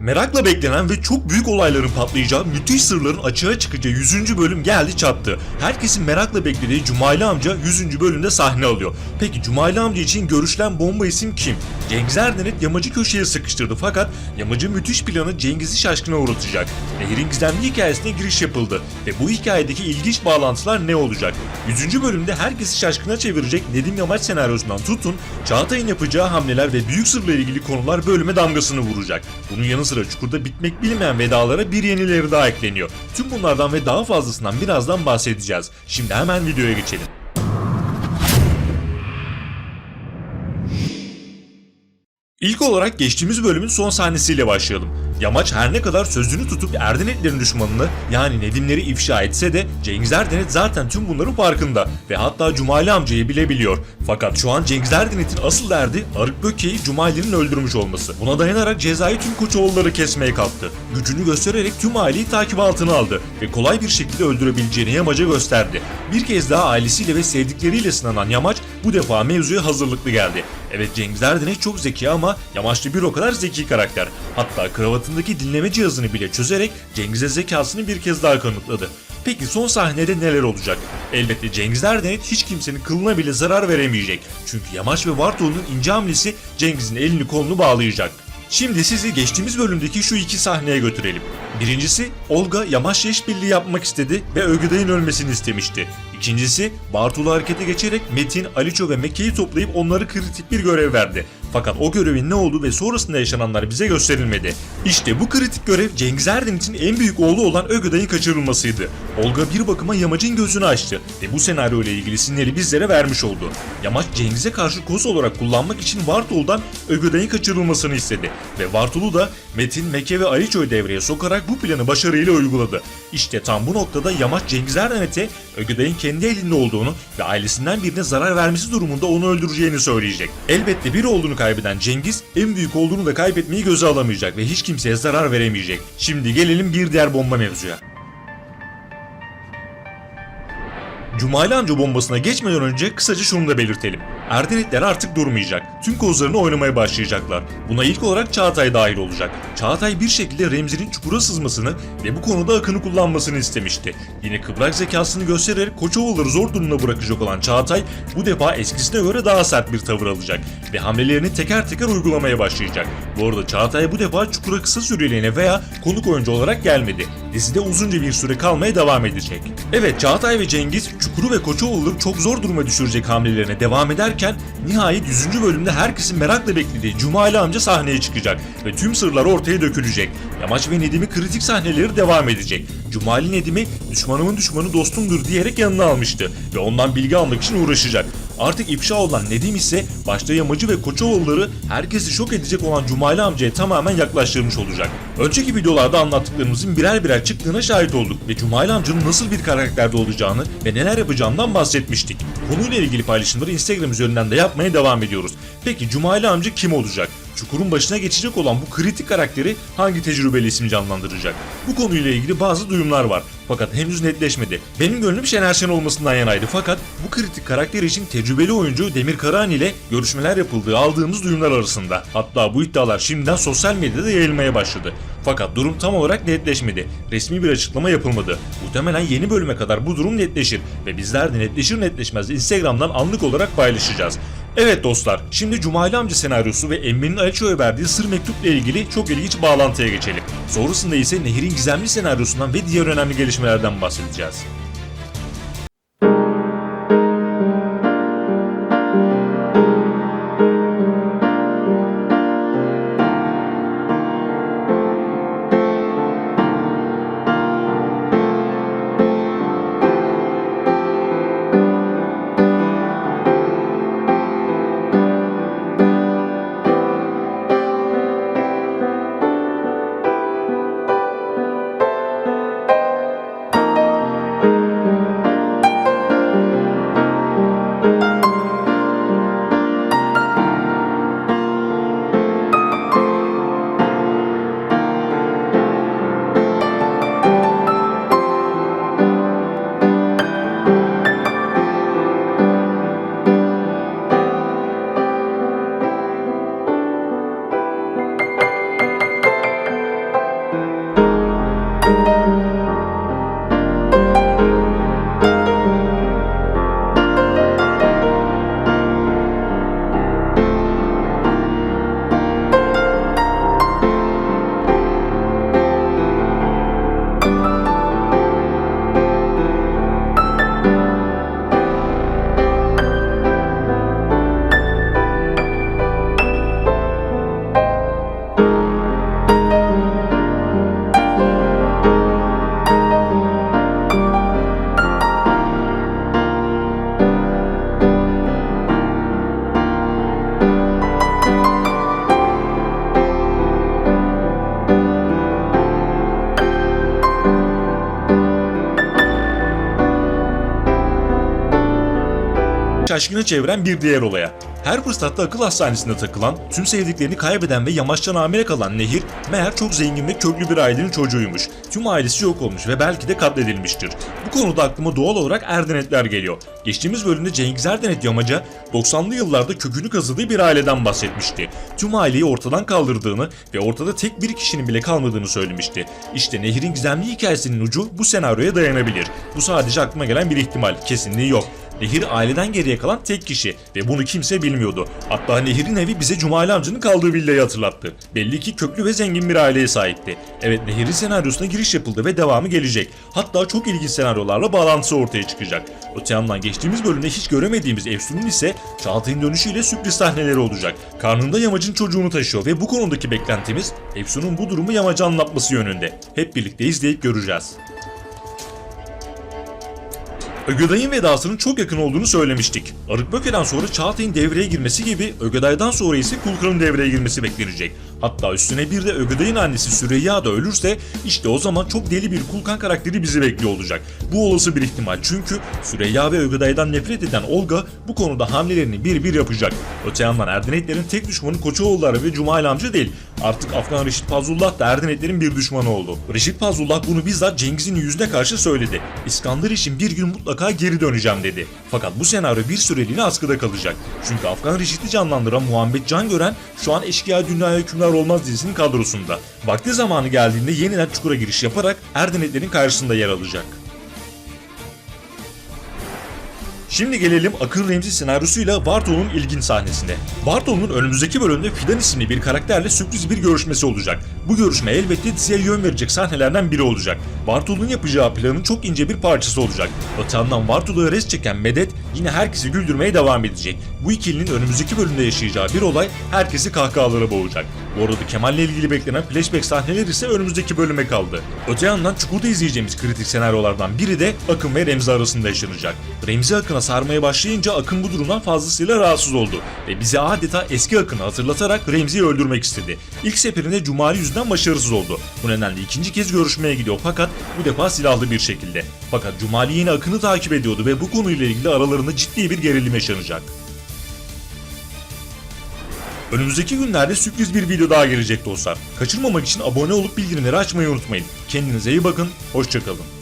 Merakla beklenen ve çok büyük olayların patlayacağı, müthiş sırların açığa çıkacağı 100. bölüm geldi çattı. Herkesin merakla beklediği Cumaylı amca 100. bölümde sahne alıyor. Peki Cumaylı amca için görüşülen bomba isim kim? Cengiz Erdenet Yamacı köşeye sıkıştırdı fakat Yamacı müthiş planı Cengiz'i şaşkına uğratacak. Nehir'in gizemli hikayesine giriş yapıldı ve bu hikayedeki ilginç bağlantılar ne olacak? 100. bölümde herkesi şaşkına çevirecek Nedim Yamaç senaryosundan tutun, Çağatay'ın yapacağı hamleler ve büyük sırla ilgili konular bölüme damgasını vuracak. Bunun yanı sıra çukurda bitmek bilmeyen vedalara bir yenileri daha ekleniyor. Tüm bunlardan ve daha fazlasından birazdan bahsedeceğiz. Şimdi hemen videoya geçelim. İlk olarak geçtiğimiz bölümün son sahnesiyle başlayalım. Yamaç her ne kadar sözünü tutup Erdenetlerin düşmanını yani Nedimleri ifşa etse de Cengiz Erdenet zaten tüm bunların farkında ve hatta Cumali amcayı bile biliyor. Fakat şu an Cengiz Erdinet'in asıl derdi Arık Böke'yi Cumali'nin öldürmüş olması. Buna dayanarak cezayı tüm Koçoğulları kesmeye kalktı. Gücünü göstererek tüm aileyi takip altına aldı ve kolay bir şekilde öldürebileceğini Yamaç'a gösterdi. Bir kez daha ailesiyle ve sevdikleriyle sınanan Yamaç bu defa mevzuya hazırlıklı geldi. Evet Cengiz Erdenet çok zeki ama Yamaçlı bir o kadar zeki karakter. Hatta kravatındaki dinleme cihazını bile çözerek Cengiz'e zekasını bir kez daha kanıtladı. Peki son sahnede neler olacak? Elbette Cengiz Erdenet hiç kimsenin kılına bile zarar veremeyecek. Çünkü Yamaç ve Vartolu'nun ince hamlesi Cengiz'in elini kolunu bağlayacak. Şimdi sizi geçtiğimiz bölümdeki şu iki sahneye götürelim. Birincisi Olga Yamaç'la işbirliği yapmak istedi ve Ögüday'ın ölmesini istemişti. İkincisi Bartolu harekete geçerek Metin, Aliço ve Mekke'yi toplayıp onları kritik bir görev verdi. Fakat o görevin ne olduğu ve sonrasında yaşananlar bize gösterilmedi. İşte bu kritik görev Cengiz Erdinç'in en büyük oğlu olan Ögüday'ın kaçırılmasıydı. Olga bir bakıma Yamaç'ın gözünü açtı ve bu senaryo ile ilgili sinyali bizlere vermiş oldu. Yamaç Cengiz'e karşı koz olarak kullanmak için Vartolu'dan Ögüday'ın kaçırılmasını istedi ve Vartolu da Metin, Mekke ve Aliço'yu devreye sokarak bu planı başarıyla uyguladı. İşte tam bu noktada Yamaç Cengiz Erdinç'e Ögüday'ın kendi elinde olduğunu ve ailesinden birine zarar vermesi durumunda onu öldüreceğini söyleyecek. Elbette bir olduğunu kaybeden Cengiz en büyük olduğunu da kaybetmeyi göze alamayacak ve hiç kimseye zarar veremeyecek. Şimdi gelelim bir diğer bomba mevzuya. Cumali amca bombasına geçmeden önce kısaca şunu da belirtelim. Erdenetler artık durmayacak. Tüm kozlarını oynamaya başlayacaklar. Buna ilk olarak Çağatay dahil olacak. Çağatay bir şekilde Remzi'nin çukura sızmasını ve bu konuda akını kullanmasını istemişti. Yine kıbrak zekasını göstererek Koçovaları zor durumda bırakacak olan Çağatay bu defa eskisine göre daha sert bir tavır alacak ve hamlelerini teker teker uygulamaya başlayacak. Bu arada Çağatay bu defa çukura kısa süreliğine veya konuk oyuncu olarak gelmedi. Dizide uzunca bir süre kalmaya devam edecek. Evet Çağatay ve Cengiz Çukuru ve Koçovalı'ları çok zor duruma düşürecek hamlelerine devam ederken nihayet 100. bölümde herkesin merakla beklediği Cumali amca sahneye çıkacak ve tüm sırlar ortaya dökülecek. Yamaç ve Nedim'i kritik sahneleri devam edecek. Cumali Nedim'i düşmanımın düşmanı dostumdur diyerek yanına almıştı ve ondan bilgi almak için uğraşacak. Artık ifşa olan Nedim ise başta Yamacı ve Koçovalıları herkesi şok edecek olan Cumali amcaya tamamen yaklaştırmış olacak. Önceki videolarda anlattıklarımızın birer birer çıktığına şahit olduk ve Cumali amcanın nasıl bir karakterde olacağını ve neler yapacağından bahsetmiştik. Konuyla ilgili paylaşımları Instagram üzerinden de yapmaya devam ediyoruz. Peki Cumali amca kim olacak? Çukur'un başına geçecek olan bu kritik karakteri hangi tecrübeli isim canlandıracak? Bu konuyla ilgili bazı duyumlar var. Fakat henüz netleşmedi. Benim gönlüm Şener Şen olmasından yanaydı fakat bu kritik karakter için tecrübeli oyuncu Demir Karahan ile görüşmeler yapıldığı aldığımız duyumlar arasında. Hatta bu iddialar şimdiden sosyal medyada yayılmaya başladı. Fakat durum tam olarak netleşmedi. Resmi bir açıklama yapılmadı. Muhtemelen yeni bölüme kadar bu durum netleşir ve bizler de netleşir netleşmez Instagram'dan anlık olarak paylaşacağız. Evet dostlar, şimdi Cumali amca senaryosu ve Emre'nin Aliço'ya verdiği sır mektupla ilgili çok ilginç bağlantıya geçelim. Sonrasında ise Nehir'in gizemli senaryosundan ve diğer önemli gelişmelerden bahsedeceğiz. Şaşkına çeviren bir diğer olaya. Her fırsatta akıl hastanesinde takılan, tüm sevdiklerini kaybeden ve yamaçtan hamile kalan Nehir, meğer çok zengin ve köklü bir ailenin çocuğuymuş. Tüm ailesi yok olmuş ve belki de katledilmiştir. Bu konuda aklıma doğal olarak Erdenetler geliyor. Geçtiğimiz bölümde Cengiz Erdenet Yamaca, 90'lı yıllarda kökünü kazıdığı bir aileden bahsetmişti. Tüm aileyi ortadan kaldırdığını ve ortada tek bir kişinin bile kalmadığını söylemişti. İşte Nehir'in gizemli hikayesinin ucu bu senaryoya dayanabilir. Bu sadece aklıma gelen bir ihtimal, kesinliği yok. Nehir aileden geriye kalan tek kişi ve bunu kimse bilmiyordu. Hatta Nehir'in evi bize Cumali amcanın kaldığı villayı hatırlattı. Belli ki köklü ve zengin bir aileye sahipti. Evet Nehir'in senaryosuna giriş yapıldı ve devamı gelecek. Hatta çok ilginç senaryolarla bağlantısı ortaya çıkacak. Öte yandan geçtiğimiz bölümde hiç göremediğimiz Efsun'un ise Çağatay'ın dönüşüyle sürpriz sahneleri olacak. Karnında Yamacın çocuğunu taşıyor ve bu konudaki beklentimiz Efsun'un bu durumu Yamac'a anlatması yönünde. Hep birlikte izleyip göreceğiz. Ögeday'ın vedasının çok yakın olduğunu söylemiştik. Arıkböke'den sonra Çağatay'ın devreye girmesi gibi Ögeday'dan sonra ise Kulkan'ın devreye girmesi beklenecek. Hatta üstüne bir de Ögeday'ın annesi Süreyya da ölürse işte o zaman çok deli bir Kulkan karakteri bizi bekliyor olacak. Bu olası bir ihtimal çünkü Süreyya ve Ögeday'dan nefret eden Olga bu konuda hamlelerini bir bir yapacak. Öte yandan Erdenetlerin tek düşmanı Koçoğulları ve Cumali amca değil. Artık Afgan Reşit Fazlullah da Erdenetlerin bir düşmanı oldu. Reşit Fazlullah bunu bizzat Cengiz'in yüzüne karşı söyledi. İskandar için bir gün mutlaka geri döneceğim dedi. Fakat bu senaryo bir süreliğine askıda kalacak. Çünkü Afgan Reşit'i canlandıran Muhammed Can Gören şu an Eşkıya Dünyaya Hükümdar Olmaz dizisinin kadrosunda. Vakti zamanı geldiğinde yeniden çukura giriş yaparak Erdenetlerin karşısında yer alacak. Şimdi gelelim Akın Remzi senaryosuyla Bartol'un ilginç sahnesine. Bartol'un önümüzdeki bölümde Fidan isimli bir karakterle sürpriz bir görüşmesi olacak. Bu görüşme elbette diziye yön verecek sahnelerden biri olacak. Bartol'un yapacağı planın çok ince bir parçası olacak. Öte yandan Bartol'u res çeken Medet yine herkesi güldürmeye devam edecek. Bu ikilinin önümüzdeki bölümde yaşayacağı bir olay herkesi kahkahalara boğacak. Bu arada Kemal'le ilgili beklenen flashback sahneler ise önümüzdeki bölüme kaldı. Öte yandan Çukur'da izleyeceğimiz kritik senaryolardan biri de Akın ve Remzi arasında yaşanacak. Remzi Akın'a sarmaya başlayınca Akın bu durumdan fazlasıyla rahatsız oldu ve bize adeta eski Akın'ı hatırlatarak Remzi'yi öldürmek istedi. İlk seferinde Cumali yüzünden başarısız oldu. Bu nedenle ikinci kez görüşmeye gidiyor fakat bu defa silahlı bir şekilde. Fakat Cumali yine Akın'ı takip ediyordu ve bu konuyla ilgili aralarında ciddi bir gerilim yaşanacak. Önümüzdeki günlerde sürpriz bir video daha gelecek dostlar. Kaçırmamak için abone olup bildirimleri açmayı unutmayın. Kendinize iyi bakın, hoşçakalın.